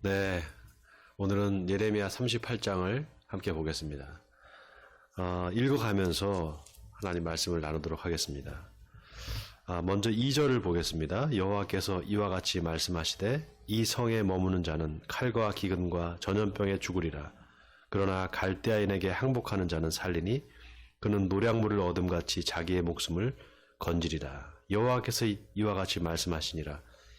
네, 오늘은 예레미야 38장을 함께 보겠습니다. 어, 읽어가면서 하나님 말씀을 나누도록 하겠습니다. 아, 먼저 2절을 보겠습니다. 여호와께서 이와 같이 말씀하시되 이 성에 머무는 자는 칼과 기근과 전염병에 죽으리라. 그러나 갈대아인에게 항복하는 자는 살리니 그는 노량물을 얻음같이 자기의 목숨을 건지리라. 여호와께서 이- 이와 같이 말씀하시니라.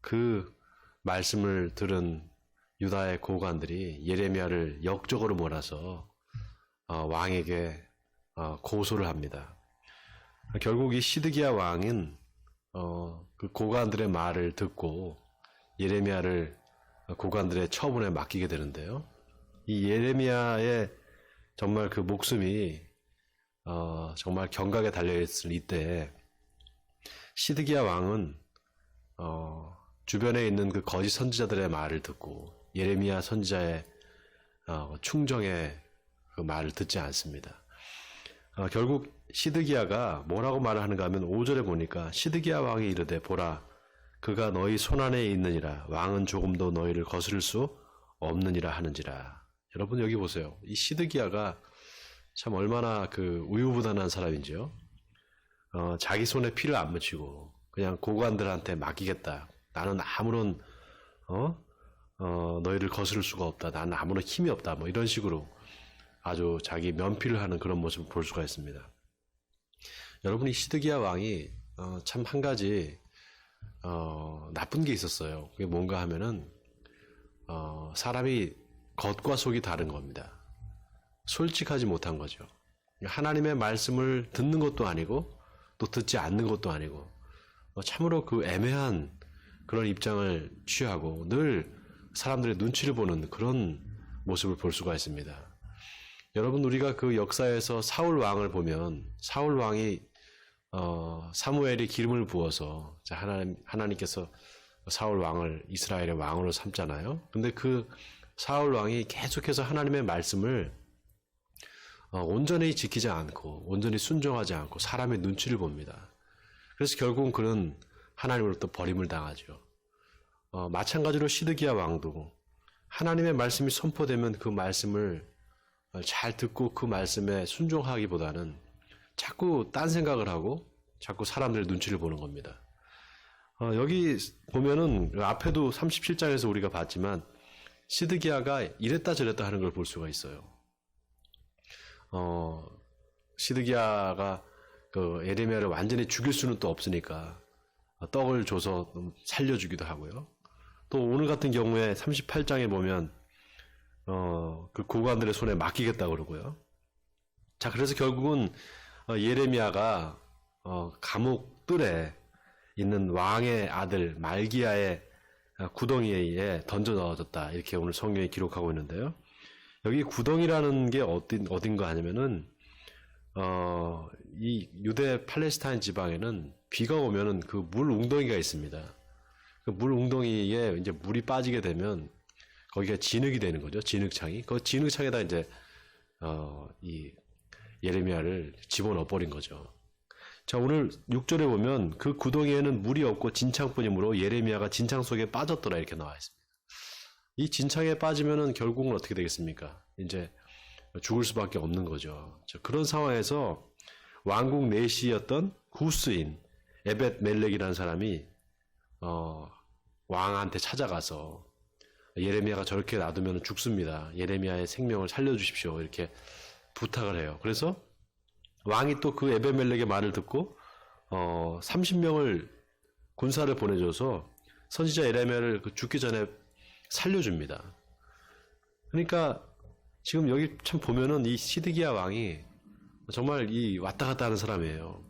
그 말씀을 들은 유다의 고관들이 예레미야를 역적으로 몰아서 어, 왕에게 어, 고소를 합니다. 결국 이 시드기야 왕은 어, 그 고관들의 말을 듣고 예레미야를 고관들의 처분에 맡기게 되는데요. 이 예레미야의 정말 그 목숨이 어, 정말 경각에 달려있을 이때 시드기야 왕은 어, 주변에 있는 그 거짓 선지자들의 말을 듣고 예레미야 선지자의 어, 충정의 그 말을 듣지 않습니다. 어, 결국 시드기야가 뭐라고 말을 하는가 하면 5절에 보니까 시드기야 왕이 이르되 보라 그가 너희 손안에 있느니라. 왕은 조금도 너희를 거스를 수 없느니라 하는지라. 여러분 여기 보세요. 이 시드기야가 참 얼마나 그 우유부단한 사람인지요. 어, 자기 손에 피를 안 묻히고 그냥 고관들한테 맡기겠다 나는 아무런 어? 어, 너희를 거스를 수가 없다 나는 아무런 힘이 없다 뭐 이런 식으로 아주 자기 면피를 하는 그런 모습을 볼 수가 있습니다. 여러분이 시드기야 왕이 어, 참 한 가지 어, 나쁜 게 있었어요. 그게 뭔가 하면은 어, 사람이 겉과 속이 다른 겁니다. 솔직하지 못한 거죠. 하나님의 말씀을 듣는 것도 아니고 또 듣지 않는 것도 아니고 어, 참으로 그 애매한 그런 입장을 취하고 늘 사람들의 눈치를 보는 그런 모습을 볼 수가 있습니다. 여러분 우리가 그 역사에서 사울 왕을 보면 사울 왕이 어, 사무엘이 기름을 부어서 자, 하나님 하나님께서 사울 왕을 이스라엘의 왕으로 삼잖아요. 근데 그 사울 왕이 계속해서 하나님의 말씀을 어, 온전히 지키지 않고 온전히 순종하지 않고 사람의 눈치를 봅니다. 그래서 결국은 그는 하나님으로부터 버림을 당하죠. 어, 마찬가지로 시드기야 왕도 하나님의 말씀이 선포되면 그 말씀을 잘 듣고 그 말씀에 순종하기보다는 자꾸 딴 생각을 하고 자꾸 사람들의 눈치를 보는 겁니다. 어, 여기 보면은 앞에도 37장에서 우리가 봤지만 시드기야가 이랬다 저랬다 하는 걸 볼 수가 있어요. 어, 시드기야가 그 에레미야를 완전히 죽일 수는 또 없으니까 떡을 줘서 좀 살려주기도 하고요. 또 오늘 같은 경우에 38장에 보면 어, 그 고관들의 손에 맡기겠다 그러고요. 자, 그래서 결국은 어, 예레미야가 어, 감옥 뜰에 있는 왕의 아들 말기야의 어, 구덩이에 던져 넣어졌다. 이렇게 오늘 성경에 기록하고 있는데요. 여기 구덩이라는 게 어딘, 어딘가 하냐면은, 어, 이 유대 팔레스타인 지방에는 비가 오면은 그 물 웅덩이가 있습니다. 그 물 웅덩이에 이제 물이 빠지게 되면 거기가 진흙이 되는 거죠. 진흙창이. 그 진흙창에다 이제 어, 이 예레미야를 집어넣어 버린 거죠. 자, 오늘 6절에 보면 그 구덩이에는 물이 없고 진창뿐이므로 예레미야가 진창 속에 빠졌더라 이렇게 나와 있습니다. 이 진창에 빠지면은 결국은 어떻게 되겠습니까? 이제 죽을 수밖에 없는 거죠. 자, 그런 상황에서 왕국 내시였던 구스인 에벳 멜렉이라는 사람이 어, 왕한테 찾아가서 예레미야가 저렇게 놔두면 죽습니다. 예레미야의 생명을 살려주십시오. 이렇게 부탁을 해요. 그래서 왕이 또 그 에베멜렉의 말을 듣고 어 30명을 군사를 보내줘서 선지자 예레미야를 그 죽기 전에 살려줍니다. 그러니까 지금 여기 참 보면은 이 시드기야 왕이 정말 이 왔다 갔다 하는 사람이에요.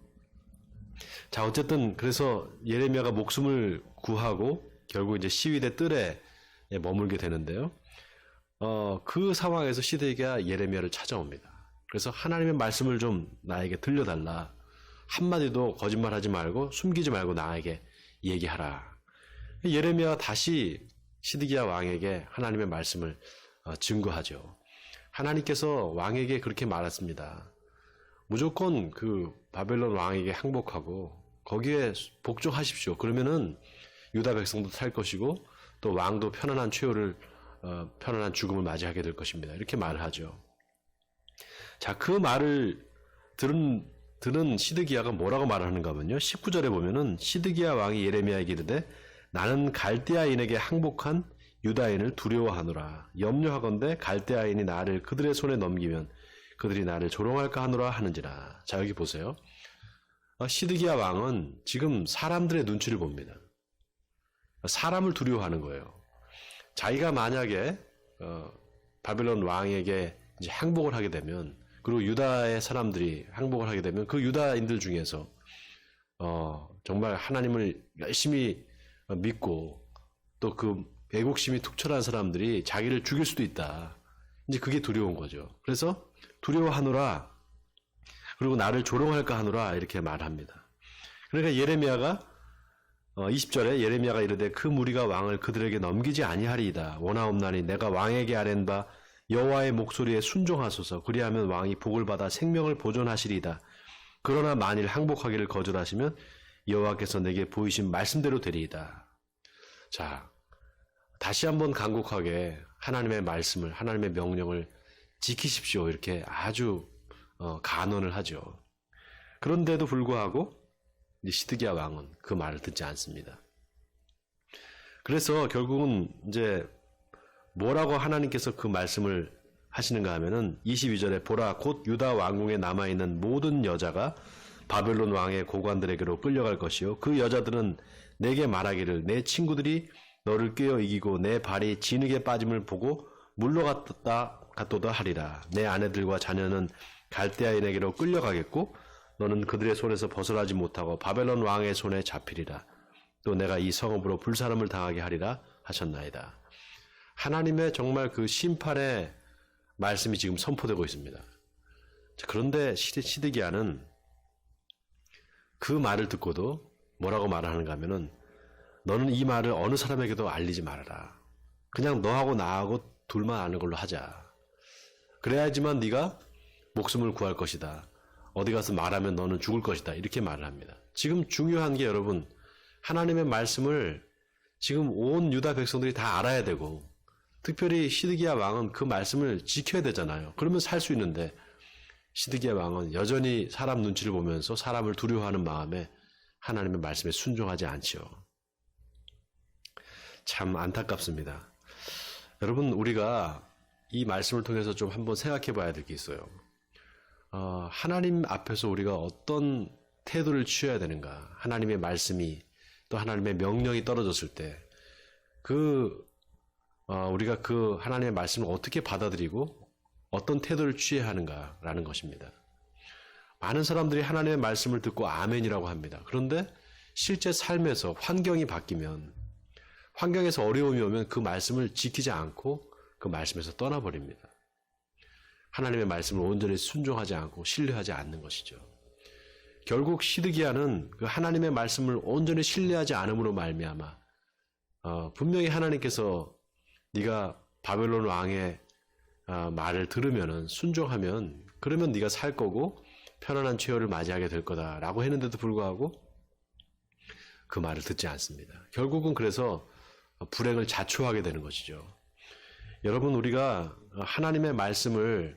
자 어쨌든 그래서 예레미야가 목숨을 구하고 결국 이제 시위대 뜰에 머물게 되는데요. 어, 그 상황에서 시드기야 예레미야를 찾아옵니다. 그래서 하나님의 말씀을 좀 나에게 들려달라. 한마디도 거짓말하지 말고 숨기지 말고 나에게 얘기하라. 예레미야가 다시 시드기야 왕에게 하나님의 말씀을 어, 증거하죠. 하나님께서 왕에게 그렇게 말했습니다. 무조건 그 바벨론 왕에게 항복하고 거기에 복종하십시오. 그러면은 유다 백성도 살 것이고 또 왕도 편안한 최후를 어, 편안한 죽음을 맞이하게 될 것입니다. 이렇게 말을 하죠. 자, 그 말을 들은 들은 시드기야가 뭐라고 말하는가 하면요. 19절에 보면은 시드기야 왕이 예레미야에게 이르되 나는 갈대아인에게 항복한 유다인을 두려워하노라. 염려하건대 갈대아인이 나를 그들의 손에 넘기면 그들이 나를 조롱할까 하노라 하는지라. 자, 여기 보세요. 어, 시드기야 왕은 지금 사람들의 눈치를 봅니다. 사람을 두려워하는 거예요. 자기가 만약에 어, 바벨론 왕에게 이제 항복을 하게 되면 그리고 유다의 사람들이 항복을 하게 되면 그 유다인들 중에서 어, 정말 하나님을 열심히 어, 믿고 또 그 애국심이 툭철한 사람들이 자기를 죽일 수도 있다. 이제 그게 두려운 거죠. 그래서 두려워하노라. 그리고 나를 조롱할까 하노라 이렇게 말합니다. 그러니까 예레미야가 어, 20절에 예레미야가 이르되 그 무리가 왕을 그들에게 넘기지 아니하리이다. 원하옵나니 내가 왕에게 아랜 바 여호와의 목소리에 순종하소서. 그리하면 왕이 복을 받아 생명을 보존하시리이다. 그러나 만일 항복하기를 거절하시면 여호와께서 내게 보이신 말씀대로 되리이다. 자, 다시 한번 간곡하게 하나님의 말씀을 하나님의 명령을 지키십시오. 이렇게 아주 어, 간언을 하죠. 그런데도 불구하고 이 시드기야 왕은 그 말을 듣지 않습니다. 그래서 결국은 이제 뭐라고 하나님께서 그 말씀을 하시는가 하면은 22절에 보라 곧 유다 왕궁에 남아 있는 모든 여자가 바벨론 왕의 고관들에게로 끌려갈 것이요 그 여자들은 내게 말하기를 내 친구들이 너를 꿰어 이기고 내 발이 진흙에 빠짐을 보고 물러갔다 갔도다 하리라 내 아내들과 자녀는 갈대아인에게로 끌려가겠고 너는 그들의 손에서 벗어나지 못하고 바벨론 왕의 손에 잡히리라 또 내가 이 성읍으로 불사름을 당하게 하리라 하셨나이다. 하나님의 정말 그 심판의 말씀이 지금 선포되고 있습니다. 자, 그런데 시드, 시드기야는 그 말을 듣고도 뭐라고 말하는가 하면은 너는 이 말을 어느 사람에게도 알리지 말아라. 그냥 너하고 나하고 둘만 아는 걸로 하자. 그래야지만 네가 목숨을 구할 것이다. 어디 가서 말하면 너는 죽을 것이다. 이렇게 말을 합니다. 지금 중요한 게 여러분 하나님의 말씀을 지금 온 유다 백성들이 다 알아야 되고 특별히 시드기야 왕은 그 말씀을 지켜야 되잖아요. 그러면 살 수 있는데 시드기야 왕은 여전히 사람 눈치를 보면서 사람을 두려워하는 마음에 하나님의 말씀에 순종하지 않지요. 참 안타깝습니다. 여러분 우리가 이 말씀을 통해서 좀 한번 생각해 봐야 될 게 있어요. 어, 하나님 앞에서 우리가 어떤 태도를 취해야 되는가? 하나님의 말씀이 또 하나님의 명령이 떨어졌을 때, 그, 어, 우리가 그 하나님의 말씀을 어떻게 받아들이고 어떤 태도를 취해야 하는가라는 것입니다. 많은 사람들이 하나님의 말씀을 듣고 아멘이라고 합니다. 그런데 실제 삶에서 환경이 바뀌면, 환경에서 어려움이 오면 그 말씀을 지키지 않고 그 말씀에서 떠나버립니다. 하나님의 말씀을 온전히 순종하지 않고 신뢰하지 않는 것이죠. 결국 시드기야는 그 하나님의 말씀을 온전히 신뢰하지 않음으로 말미암아 어, 분명히 하나님께서 네가 바벨론 왕의 어, 말을 들으면은 순종하면 그러면 네가 살 거고 편안한 최후를 맞이하게 될 거다라고 했는데도 불구하고 그 말을 듣지 않습니다. 결국은 그래서 불행을 자초하게 되는 것이죠. 여러분 우리가 하나님의 말씀을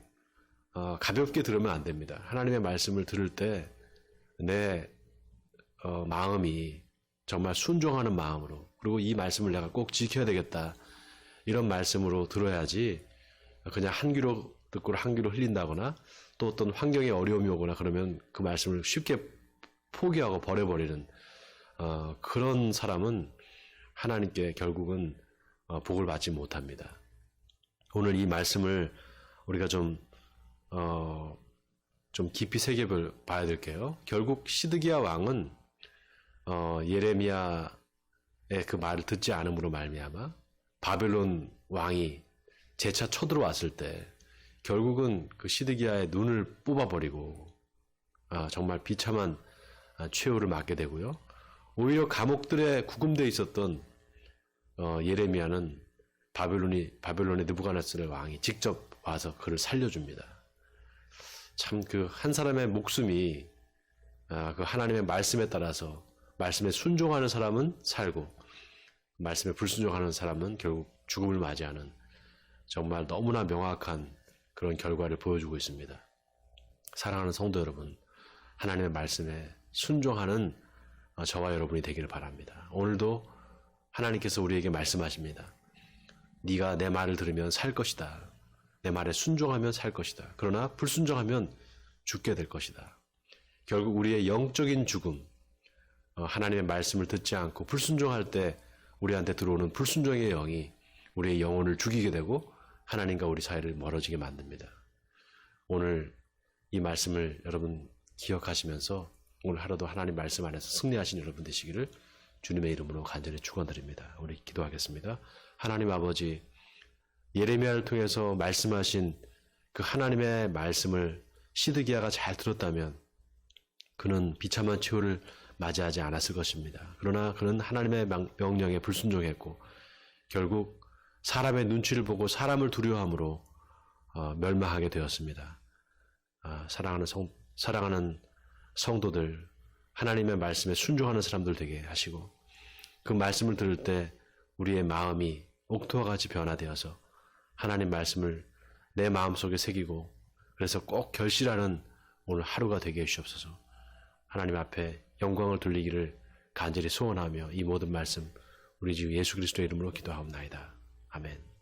어, 가볍게 들으면 안 됩니다. 하나님의 말씀을 들을 때 내 어, 마음이 정말 순종하는 마음으로 그리고 이 말씀을 내가 꼭 지켜야 되겠다 이런 말씀으로 들어야지 그냥 한 귀로 듣고 한 귀로 흘린다거나 또 어떤 환경에 어려움이 오거나 그러면 그 말씀을 쉽게 포기하고 버려버리는 어, 그런 사람은 하나님께 결국은 어, 복을 받지 못합니다. 오늘 이 말씀을 우리가 좀 어, 좀 깊이 새겨볼 봐야 될게요. 결국 시드기야 왕은 어, 예레미야의 그 말을 듣지 않음으로 말미암아 바벨론 왕이 재차 쳐들어왔을 때 결국은 그 시드기야의 눈을 뽑아버리고 아, 정말 비참한 아, 최후를 맞게 되고요. 오히려 감옥들에 구금되어 있었던 어, 예레미야는 바벨론이 바벨론의 느부갓네살 왕이 직접 와서 그를 살려줍니다. 참 그 한 사람의 목숨이 아, 그 하나님의 말씀에 따라서 말씀에 순종하는 사람은 살고 말씀에 불순종하는 사람은 결국 죽음을 맞이하는 정말 너무나 명확한 그런 결과를 보여주고 있습니다. 사랑하는 성도 여러분, 하나님의 말씀에 순종하는 어, 저와 여러분이 되기를 바랍니다. 오늘도 하나님께서 우리에게 말씀하십니다. 네가 내 말을 들으면 살 것이다. 내 말에 순종하면 살 것이다. 그러나 불순종하면 죽게 될 것이다. 결국 우리의 영적인 죽음, 어, 하나님의 말씀을 듣지 않고 불순종할 때 우리한테 들어오는 불순종의 영이 우리의 영혼을 죽이게 되고 하나님과 우리 사이를 멀어지게 만듭니다. 오늘 이 말씀을 여러분 기억하시면서 오늘 하루도 하나님 말씀 안에서 승리하신 여러분 되시기를 주님의 이름으로 간절히 축원드립니다. 우리 기도하겠습니다. 하나님 아버지 예레미야를 통해서 말씀하신 그 하나님의 말씀을 시드기야가 잘 들었다면 그는 비참한 최후를 맞이하지 않았을 것입니다. 그러나 그는 하나님의 명- 명령에 불순종했고 결국 사람의 눈치를 보고 사람을 두려워함으로 어, 멸망하게 되었습니다. 아, 사랑하는 성 사랑하는 성도들 하나님의 말씀에 순종하는 사람들 되게 하시고 그 말씀을 들을 때 우리의 마음이 옥토와 같이 변화되어서 하나님 말씀을 내 마음속에 새기고 그래서 꼭 결실하는 오늘 하루가 되게 해주옵소서. 하나님 앞에 영광을 돌리기를 간절히 소원하며 이 모든 말씀 우리 주 예수 그리스도의 이름으로 기도하옵나이다.